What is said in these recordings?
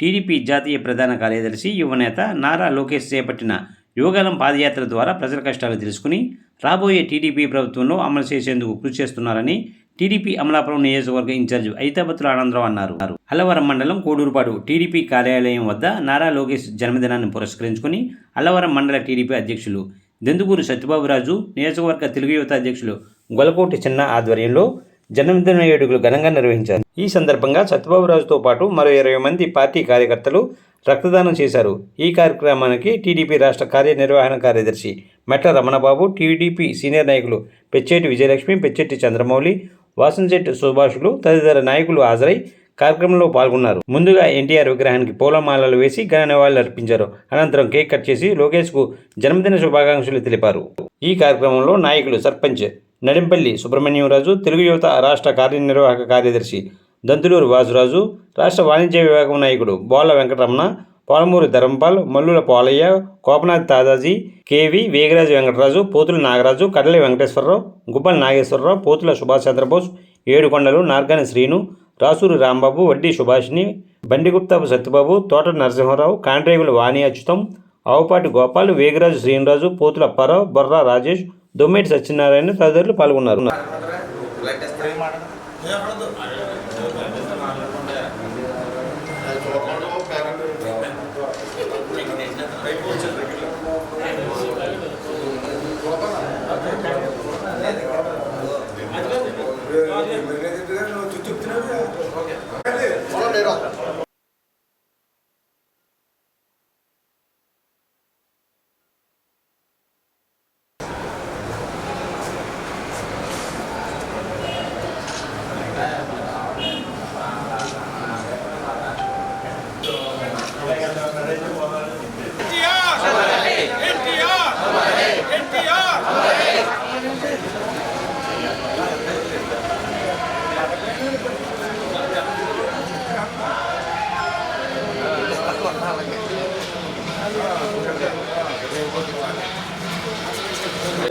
TDP జాతీయ ప్రధాన కార్యదర్శి యువనేత నారా లోకేష్ చేపట్టిన యువగలం పాదయాత్ర ద్వారా ప్రజల కష్టాలు తెలుసుకుని రాబోయే టీడీపీ ప్రభుత్వంలో అమలు చేసేందుకు కృషి చేస్తున్నారని టీడీపీ అమలాపురం నియోజకవర్గ ఇన్ఛార్జ్ ఐతాపత్రుల ఆనందరావు అన్నారు. అల్లవరం మండలం కోడూరుపాడు టీడీపీ కార్యాలయం వద్ద నారా లోకేష్ జన్మదినాన్ని పురస్కరించుకుని అల్లవరం మండల టీడీపీ అధ్యక్షులు దెందుకూరు సత్యబాబురాజు నియోజకవర్గ తెలుగు యువత అధ్యక్షులు గొలకోటి చిన్న ఆధ్వర్యంలో జన్మదిన వేడుకలు ఘనంగా నిర్వహించారు. ఈ సందర్భంగా సత్యబాబురాజుతో పాటు మరో ఇరవై మంది పార్టీ కార్యకర్తలు రక్తదానం చేశారు. ఈ కార్యక్రమానికి టీడీపీ రాష్ట్ర కార్యనిర్వహణ కార్యదర్శి మెట్ల రమణబాబు టీడీపీ సీనియర్ నాయకులు పెచ్చేటి విజయలక్ష్మి పెచ్చెట్టి చంద్రమౌళి వాసంశెట్టి సుభాషులు తదితర నాయకులు హాజరై కార్యక్రమంలో పాల్గొన్నారు. ముందుగా ఎన్టీఆర్ విగ్రహానికి పూలమాలలు వేసి ఘన నివాళులు అర్పించారు. అనంతరం కేక్ కట్ చేసి లోకేష్కు జన్మదిన శుభాకాంక్షలు తెలిపారు. ఈ కార్యక్రమంలో నాయకులు సర్పంచ్ నడింపల్లి సుబ్రహ్మణ్యంరాజు తెలుగు యువత రాష్ట్ర కార్యనిర్వాహక కార్యదర్శి దంతులూరు వాసురాజు రాష్ట్ర వాణిజ్య విభాగం నాయకుడు బోళ్ళ వెంకటరమణ పాలమూరు ధరంపాల్ మల్లుల పాలయ్య కోపనాథ్ తాదాజీ కేవి వేగరాజు వెంకటరాజు పోతుల నాగరాజు కడలి వెంకటేశ్వరరావు గుబ్బల నాగేశ్వరరావు పోతుల సుభాష్ చంద్రబోస్ ఏడుకొండలు నార్గాని శ్రీను రాసూరి రాంబాబు వడ్డీ సుభాష్ని బండిగుప్తాపు సత్యబాబు తోట నరసింహారావు కాండ్రేగుల వాణి అచ్యుతం ఆవుపాటి గోపాల్ వేగరాజు శ్రీనిరాజు పోతుల అప్పారావు బొర్రా రాజేష్ దొమ్మేటి సత్యనారాయణ తదితరులు పాల్గొన్నారు.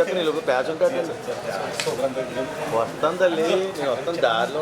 నీళ్ళు ప్యాచ్ ఉంటుంది వస్తాను తల్లి నేను వస్తాను దారిలో.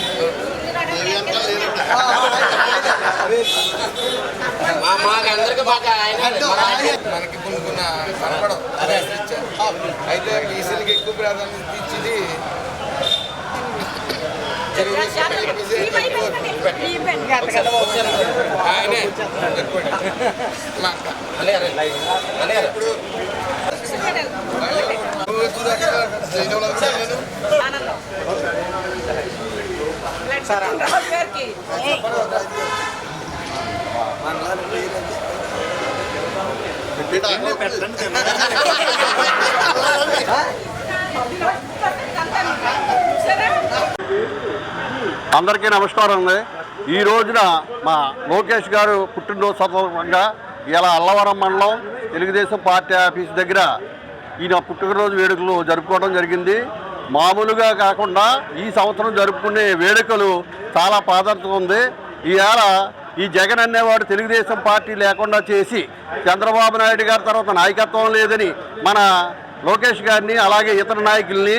మనకి కొన్ని కొన్ని కనపడం అయితే బీసీలకి ఎక్కువ ప్రాధాన్యత ఇచ్చింది ఆయనే. ఇప్పుడు అందరికీ నమస్కారం అండి. ఈ రోజున మా లోకేష్ గారు పుట్టినరోజు సందర్భంగా ఇలా అల్లవరం మండలం తెలుగుదేశం పార్టీ ఆఫీస్ దగ్గర ఈయన పుట్టినరోజు వేడుకలు జరుపుకోవడం జరిగింది. మామూలుగా కాకుండా ఈ సంవత్సరం జరుపుకునే వేడుకలు చాలా ప్రాధాన్యత ఉంది. ఈవేళ ఈ జగన్ అనేవాడు తెలుగుదేశం పార్టీ లేకుండా చేసి చంద్రబాబు నాయుడు గారి తర్వాత నాయకత్వం లేదని మన లోకేష్ గారిని అలాగే ఇతర నాయకుల్ని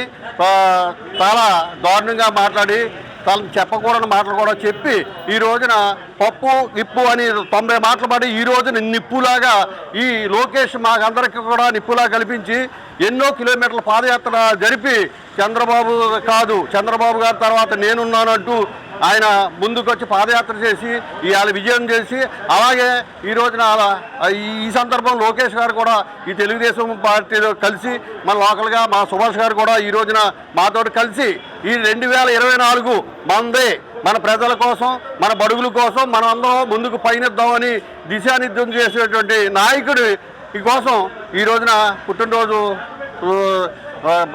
చాలా దారుణంగా మాట్లాడి తను చెప్పకూడని మాటలు కూడా చెప్పి ఈ రోజున పప్పు ఇప్పు అని తొంభై మాటలు పడి ఈ రోజున నిప్పులాగా ఈ లోకేష్ మాకందరికీ కూడా నిప్పులా కల్పించి ఎన్నో కిలోమీటర్ల పాదయాత్ర జరిపి చంద్రబాబు కాదు చంద్రబాబు గారి తర్వాత నేనున్నానంటూ ఆయన ముందుకొచ్చి పాదయాత్ర చేసి ఇవాళ విజయం చేసి అలాగే ఈ రోజున అలా- ఈ- ఈ సందర్భం లోకేష్ గారు కూడా ఈ తెలుగుదేశం పార్టీలో కలిసి మన లోకల్గా మా సుభాష్ గారు కూడా ఈ రోజున మాతో కలిసి ఈ రెండు వేల ఇరవై నాలుగు మందే మన ప్రజల కోసం మన బడుగుల కోసం మనం అందరం ముందుకు పయనిద్దామని దిశానిర్దేశం చేసేటువంటి నాయకుడు ఈ కోసం ఈ రోజున పుట్టినరోజు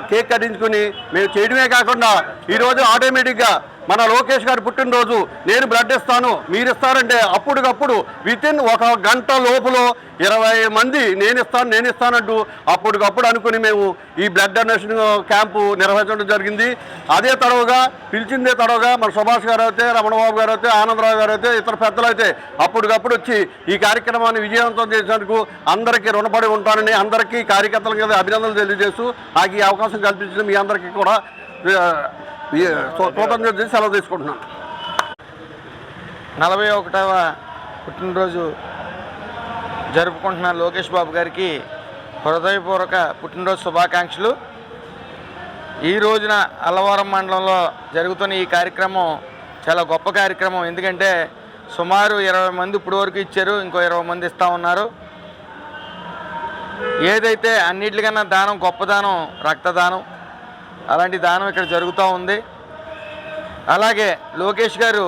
కేక్ కట్టించుకుని మేము చేయడమే కాకుండా ఈరోజు ఆటోమేటిక్గా మన లోకేష్ గారు పుట్టినరోజు నేను బ్లడ్ ఇస్తాను మీరు ఇస్తారంటే అప్పటికప్పుడు వితిన్ ఒక గంట లోపులో ఇరవై మంది నేను ఇస్తాను నేను ఇస్తానంటూ అప్పటికప్పుడు అనుకుని మేము ఈ బ్లడ్ డొనేషన్ క్యాంపు నిర్వహించడం జరిగింది. అదే తడవుగా పిలిచిందే తడవుగా మన సుభాష్ గారు అయితే రమణబాబు గారు అయితే ఆనందరావు గారు అయితే ఇతర పెద్దలు అయితే అప్పటికప్పుడు వచ్చి ఈ కార్యక్రమాన్ని విజయవంతం చేసినందుకు అందరికీ రుణపడి ఉంటానని అందరికీ కార్యకర్తల మీద అభినందనలు తెలియజేస్తూ నాకు ఈ అవకాశం కల్పించడం మీ అందరికీ కూడా ఆ, చేసి సెలవు తీసుకుంటున్నాను నలభై ఒకటవ పుట్టినరోజు జరుపుకుంటున్న లోకేష్ బాబు గారికి హృదయపూర్వక పుట్టినరోజు శుభాకాంక్షలు. ఈ రోజున అల్లవరం మండలంలో జరుగుతున్న ఈ కార్యక్రమం చాలా గొప్ప కార్యక్రమం. ఎందుకంటే సుమారు ఇరవై మంది ఇప్పుడు వరకు ఇచ్చారు ఇంకో ఇరవై మంది ఇస్తూ ఉన్నారు. ఏదైతే అన్నిటికన్నా దానం గొప్ప దానం రక్తదానం అలాంటి దానం ఇక్కడ జరుగుతూ ఉంది. అలాగే లోకేష్ గారు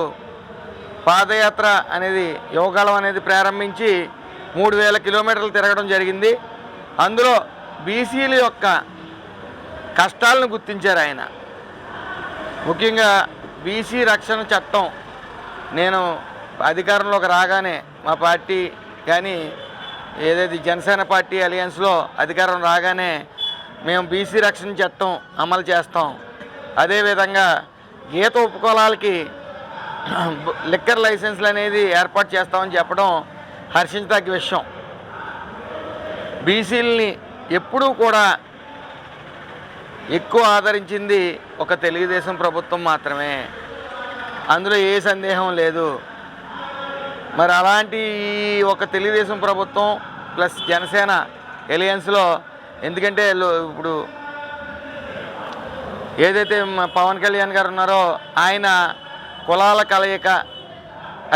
పాదయాత్ర అనేది యువకాలం అనేది ప్రారంభించి మూడు వేల కిలోమీటర్లు తిరగడం జరిగింది. అందులో బీసీల యొక్క కష్టాలను గుర్తించారు ఆయన. ముఖ్యంగా బీసీ రక్షణ చట్టం నేను అధికారంలోకి రాగానే మా పార్టీ కానీ ఏదైతే జనసేన పార్టీ అలయన్స్లో అధికారం రాగానే మేము బీసీ రక్షణ చట్టం అమలు చేస్తాం. అదేవిధంగా గీత ఉపకులాలకి లిక్కర్ లైసెన్స్లు అనేది ఏర్పాటు చేస్తామని చెప్పడం హర్షించదగ్గ విషయం. బీసీలని ఎప్పుడూ కూడా ఎక్కువ ఆదరించింది ఒక తెలుగుదేశం ప్రభుత్వం మాత్రమే. అందులో ఏ సందేహం లేదు. మరి అలాంటి ఒక తెలుగుదేశం ప్రభుత్వం ప్లస్ జనసేన ఎలియన్స్లో ఎందుకంటే ఇప్పుడు ఏదైతే పవన్ కళ్యాణ్ గారు ఉన్నారో ఆయన కులాల కలయిక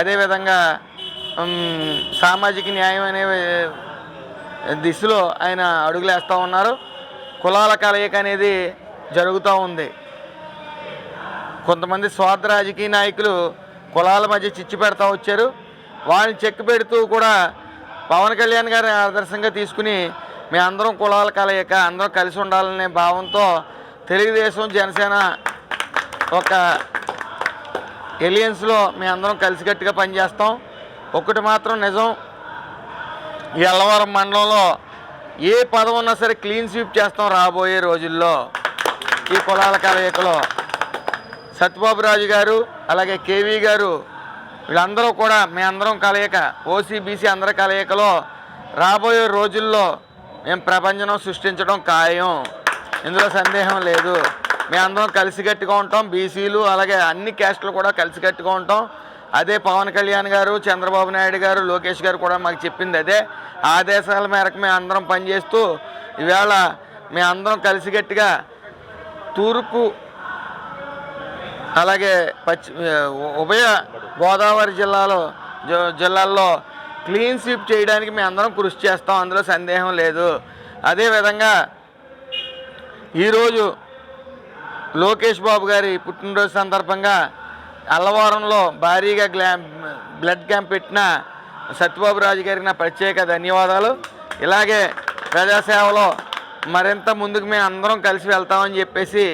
అదేవిధంగా సామాజిక న్యాయం అనే దిశలో ఆయన అడుగులేస్తూ ఉన్నారు. కులాల కలయిక అనేది జరుగుతూ ఉంది. కొంతమంది స్వార్థ రాజకీయ నాయకులు కులాల మధ్య చిచ్చు పెడతా వచ్చారు. వాళ్ళని చెక్ పెడుతూ కూడా పవన్ కళ్యాణ్ గారిని ఆదర్శంగా తీసుకుని మేమందరం కులాల కలయిక అందరం కలిసి ఉండాలనే భావంతో తెలుగుదేశం జనసేన ఒక ఎలియన్స్లో మేమందరం కలిసికట్టుగా పనిచేస్తాం. ఒకటి మాత్రం నిజం ఈ అల్లవరం మండలంలో ఏ పదం ఉన్నా సరే క్లీన్ స్వీప్ చేస్తాం రాబోయే రోజుల్లో ఈ కులాల కలయికలో. సత్యబాబు రాజు గారు అలాగే కేవీ గారు వీళ్ళందరూ కూడా మీ అందరం కలయిక ఓసీబీసీ అందరి కలయికలో రాబోయే రోజుల్లో మేము ప్రపంచం సృష్టించడం ఖాయం. ఇందులో సందేహం లేదు. మేము అందరం కలిసికట్టుగా ఉంటాం. బీసీలు అలాగే అన్ని క్యాస్టులు కూడా కలిసికట్టుగా ఉంటాం. అదే పవన్ కళ్యాణ్ గారు చంద్రబాబు నాయుడు గారు లోకేష్ గారు కూడా మాకు చెప్పింది అదే. ఆదేశాల మేరకు మేము అందరం పనిచేస్తూ ఈవేళ మేము అందరం కలిసికట్టుగా తూర్పు అలాగే పశ్చి ఉభయ గోదావరి జిల్లాలో జ- జిల్లాల్లో క్లీన్ స్వీప్ చేయడానికి మేము అందరం కృషి చేస్తాం అందులో సందేహం లేదు. అదేవిధంగా ఈరోజు లోకేష్ బాబు గారి పుట్టినరోజు సందర్భంగా అల్లవారంలో భారీగా గ్లా బ్లడ్ క్యాంప్ పెట్టిన సత్యబాబు రాజు గారికి నా ప్రత్యేక ధన్యవాదాలు. ఇలాగే ప్రజాసేవలో మరింత ముందుకు మేము అందరం కలిసి వెళ్తామని చెప్పేసి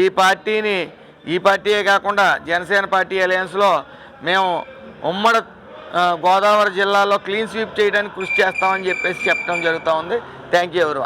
ఈ పార్టీని ఈ పార్టీయే కాకుండా జనసేన పార్టీ అలయన్స్లో మేము ఉమ్మడి గోదావరి జిల్లాలో క్లీన్ స్వీప్ చేయడానికి కృషి చేస్తామని చెప్పేసి చెప్పడం జరుగుతూ ఉంది. థ్యాంక్ యూ ఎవరి